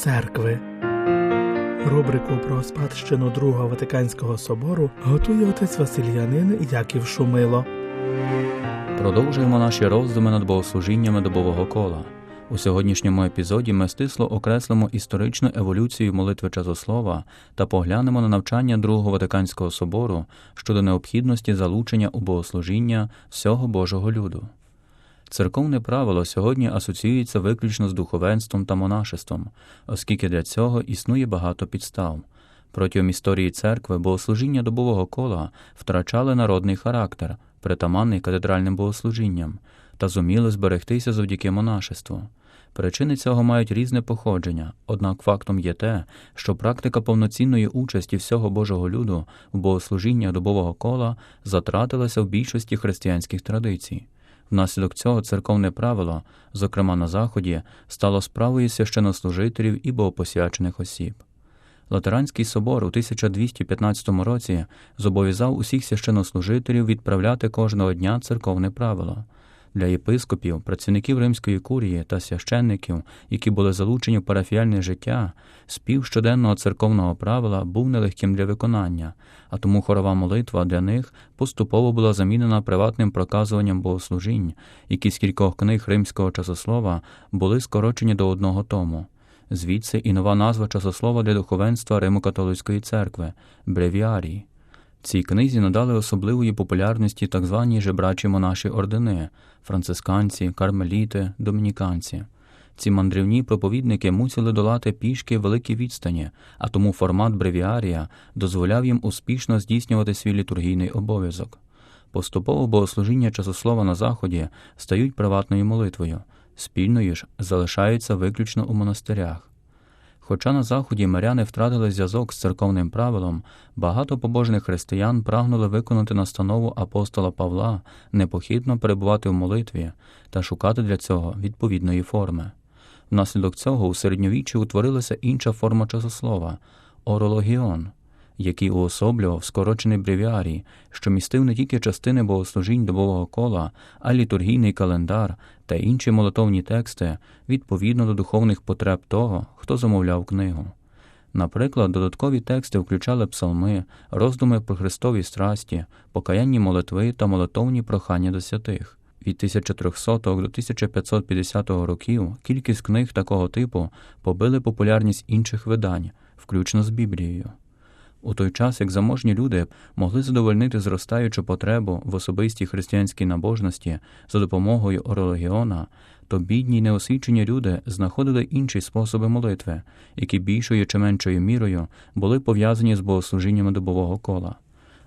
церкви. Рубрику про спадщину Другого Ватиканського собору готує отець Васильянин Яків Шумило. Продовжуємо наші роздуми над богослужіннями добового кола. У сьогоднішньому епізоді ми стисло окреслимо історичну еволюцію молитви часослова та поглянемо на навчання Другого Ватиканського собору щодо необхідності залучення у богослужіння всього Божого люду. Церковне правило сьогодні асоціюється виключно з духовенством та монашеством, оскільки для цього існує багато підстав. Протягом історії церкви богослужіння добового кола втрачали народний характер, притаманний катедральним богослужінням, та зуміли зберегтися завдяки монашеству. Причини цього мають різне походження, однак фактом є те, що практика повноцінної участі всього Божого люду в богослужіннях добового кола затратилася в більшості християнських традицій. Внаслідок цього церковне правило, зокрема на Заході, стало справою священнослужителів і богопосвячених осіб. Латеранський собор у 1215 році зобов'язав усіх священнослужителів відправляти кожного дня церковне правило. Для єпископів, працівників римської курії та священників, які були залучені в парафіальне життя, спів щоденного церковного правила був нелегким для виконання, а тому хорова молитва для них поступово була замінена приватним проказуванням богослужінь, які з кількох книг римського часослова були скорочені до одного тому. Звідси і нова назва часослова для духовенства Римо-католицької церкви бревіарії. Цій книзі надали особливої популярності так звані жебрачі монаші ордени францисканці, кармеліти, домініканці. Ці мандрівні проповідники мусили долати пішки великі відстані, а тому формат бревіарія дозволяв їм успішно здійснювати свій літургійний обов'язок. Поступово богослужіння часослова на Заході стають приватною молитвою, спільною ж залишаються виключно у монастирях. Хоча на Заході миряни втратили зв'язок з церковним правилом, багато побожних християн прагнули виконати настанову апостола Павла непохідно перебувати в молитві та шукати для цього відповідної форми. Внаслідок цього у середньовіччі утворилася інша форма часослова орологіон який уособлював скорочений бревіарій, що містив не тільки частини богослужінь добового кола, а літургійний календар та інші молитовні тексти відповідно до духовних потреб того, хто замовляв книгу. Наприклад, додаткові тексти включали псалми, роздуми про Христові страсті, покаянні молитви та молитовні прохання до святих. Від 1300 до 1550 років кількість книг такого типу побили популярність інших видань, включно з Біблією. У той час, як заможні люди могли задовольнити зростаючу потребу в особистій християнській набожності за допомогою орологіона, то бідні й неосвічені люди знаходили інші способи молитви, які більшою чи меншою мірою були пов'язані з богослужіннями добового кола.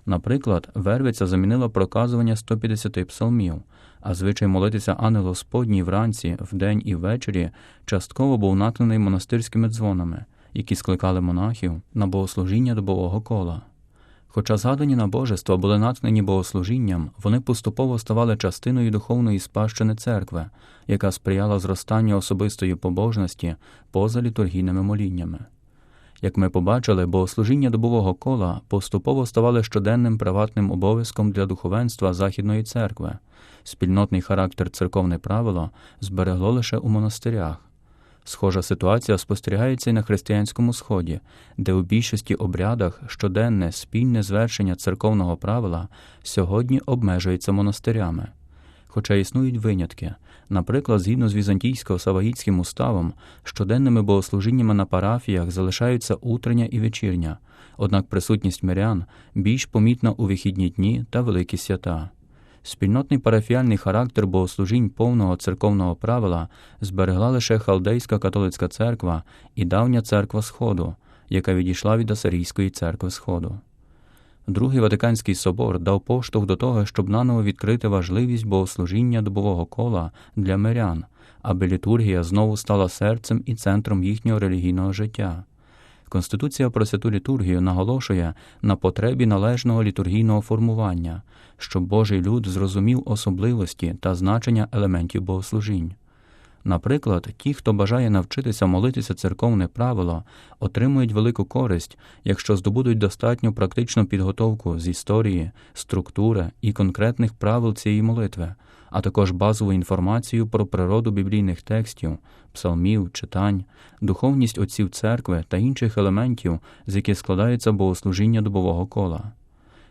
Наприклад, Вервиця замінила проказування 150 псалмів, а звичай молитися ангел Господній вранці, вдень і ввечері частково був натхнений монастирськими дзвонами які скликали монахів на богослужіння добового кола. Хоча згадані набожества були натхнені богослужінням, вони поступово ставали частиною духовної спадщини церкви, яка сприяла зростанню особистої побожності поза літургійними моліннями. Як ми побачили, богослужіння добового кола поступово ставали щоденним приватним обов'язком для духовенства Західної церкви, спільнотний характер церковне правило зберегло лише у монастирях. Схожа ситуація спостерігається і на християнському сході, де у більшості обрядах щоденне спільне звершення церковного правила сьогодні обмежується монастирями. Хоча існують винятки, наприклад, згідно з візантійсько-саваїтським уставом, щоденними богослужіннями на парафіях залишаються утрення і вечірня, однак присутність мирян більш помітна у вихідні дні та великі свята. Спільнотний парафіальний характер богослужінь повного церковного правила зберегла лише халдейська католицька церква і давня церква Сходу, яка відійшла від Асирійської церкви Сходу. Другий Ватиканський собор дав поштовх до того, щоб наново відкрити важливість богослужіння добового кола для мирян, аби літургія знову стала серцем і центром їхнього релігійного життя. Конституція про святу літургію наголошує на потребі належного літургійного формування, щоб Божий люд зрозумів особливості та значення елементів богослужінь. Наприклад, ті, хто бажає навчитися молитися церковне правило, отримують велику користь, якщо здобудуть достатню практичну підготовку з історії, структури і конкретних правил цієї молитви, а також базову інформацію про природу біблійних текстів, псалмів, читань, духовність отців церкви та інших елементів, з яких складається богослужіння добового кола.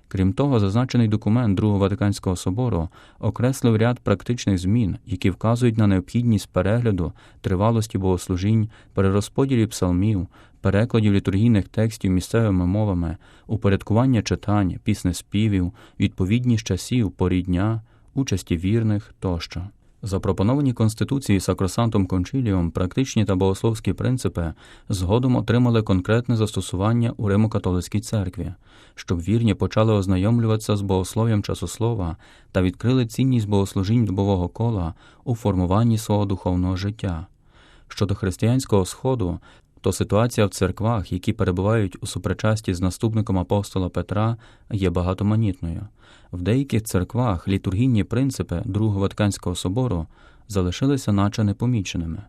Крім того, зазначений документ Другого Ватиканського собору окреслив ряд практичних змін, які вказують на необхідність перегляду, тривалості богослужінь, перерозподілі псалмів, перекладів літургійних текстів місцевими мовами, упорядкування читань, піснеспівів, відповідність часів, порі дня, участі вірних тощо. Запропоновані Конституції Сакросантом Кончіліум практичні та богословські принципи згодом отримали конкретне застосування у Римо-католицькій церкві, щоб вірні почали ознайомлюватися з богослов'ям часослова та відкрили цінність богослужінь добового кола у формуванні свого духовного життя. Щодо християнського сходу, то ситуація в церквах, які перебувають у супричасті з наступником апостола Петра, є багатоманітною. В деяких церквах літургійні принципи Другого Ватиканського собору залишилися наче непоміченими.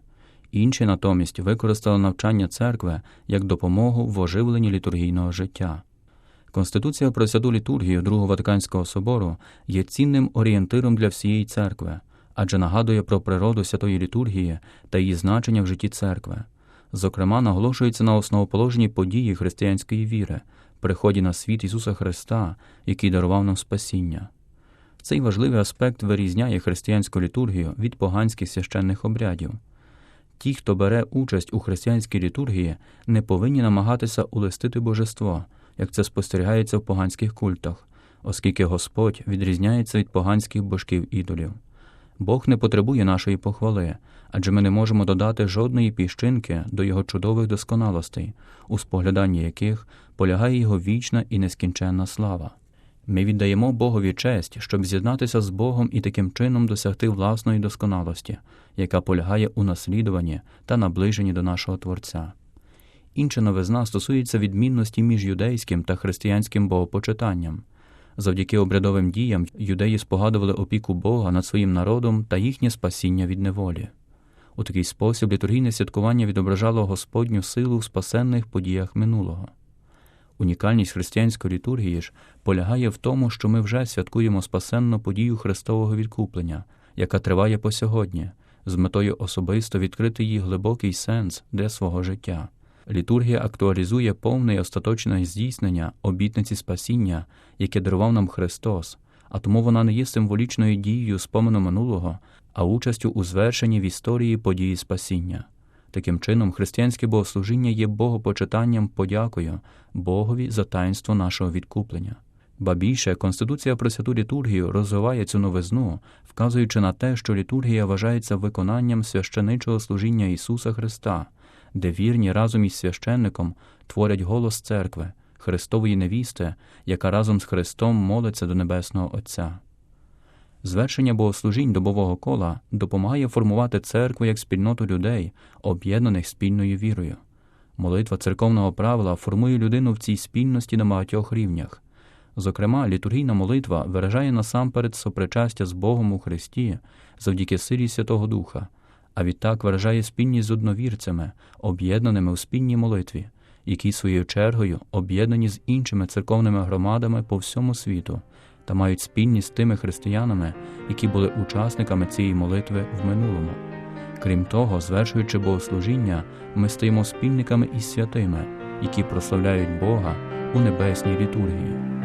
Інші натомість використали навчання церкви як допомогу в оживленні літургійного життя. Конституція про святу літургію Другого Ватиканського собору є цінним орієнтиром для всієї церкви, адже нагадує про природу святої літургії та її значення в житті церкви. Зокрема, наголошується на основоположній події християнської віри, приході на світ Ісуса Христа, який дарував нам спасіння. Цей важливий аспект вирізняє християнську літургію від поганських священних обрядів. Ті, хто бере участь у християнській літургії, не повинні намагатися улестити божество, як це спостерігається в поганських культах, оскільки Господь відрізняється від поганських божків ідолів. Бог не потребує нашої похвали, адже ми не можемо додати жодної піщинки до його чудових досконалостей, у спогляданні яких полягає його вічна і нескінченна слава. Ми віддаємо Богові честь, щоб з'єднатися з Богом і таким чином досягти власної досконалості, яка полягає у наслідуванні та наближенні до нашого Творця. Інша новизна стосується відмінності між юдейським та християнським богопочитанням. Завдяки обрядовим діям юдеї спогадували опіку Бога над своїм народом та їхнє спасіння від неволі. У такий спосіб літургійне святкування відображало Господню силу в спасенних подіях минулого. Унікальність християнської літургії ж полягає в тому, що ми вже святкуємо спасенну подію Христового відкуплення, яка триває по сьогодні, з метою особисто відкрити її глибокий сенс для свого життя. Літургія актуалізує повне і остаточне здійснення обітниці спасіння, яке дарував нам Христос, а тому вона не є символічною дією спомену минулого, а участю у звершенні в історії події спасіння. Таким чином, християнське богослужіння є богопочитанням подякою Богові за таїнство нашого відкуплення. Ба більше, Конституція про святу літургію розвиває цю новизну, вказуючи на те, що літургія вважається виконанням священичого служіння Ісуса Христа, де вірні разом із священником творять голос церкви, Христової невісти, яка разом з Христом молиться до Небесного Отця. Звершення богослужінь добового кола допомагає формувати церкву як спільноту людей, об'єднаних спільною вірою. Молитва церковного правила формує людину в цій спільності на багатьох рівнях. Зокрема, літургійна молитва виражає насамперед сопричастя з Богом у Христі завдяки силі Святого Духа, а відтак виражає спільність з одновірцями, об'єднаними у спільній молитві, які своєю чергою об'єднані з іншими церковними громадами по всьому світу та мають спільність з тими християнами, які були учасниками цієї молитви в минулому. Крім того, звершуючи богослужіння, ми стаємо спільниками із святими, які прославляють Бога у небесній літургії.